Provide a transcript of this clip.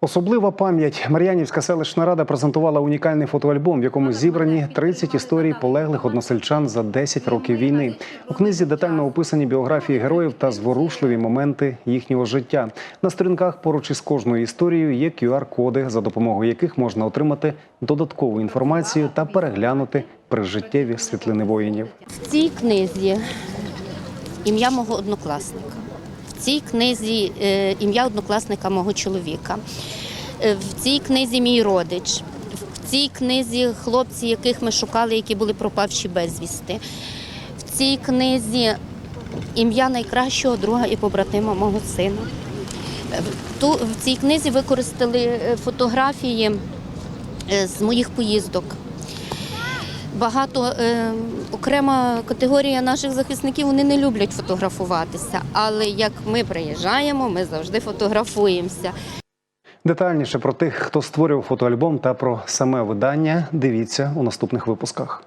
Особлива пам'ять Мар'янівська селищна рада презентувала унікальний фотоальбом, в якому зібрані 30 історій полеглих односельчан за 10 років війни. У книзі детально описані біографії героїв та зворушливі моменти їхнього життя. На сторінках поруч із кожною історією є QR-коди, за допомогою яких можна отримати додаткову інформацію та переглянути прижиттєві світлини воїнів. В цій книзі ім'я мого однокласника. Цій книзі е, ім'я однокласника мого чоловіка. Е, В цій книзі мій родич. В цій книзі хлопці, яких ми шукали, які були пропавші безвісти. В цій книзі ім'я найкращого друга і побратима мого сина. Е, в цій книзі використали фотографії з моїх поїздок. Багато е, окрема категорія наших захисників вони не люблять фотографуватися, але як ми приїжджаємо, ми завжди фотографуємося. Детальніше про тих, хто створював фотоальбом та про саме видання, дивіться у наступних випусках.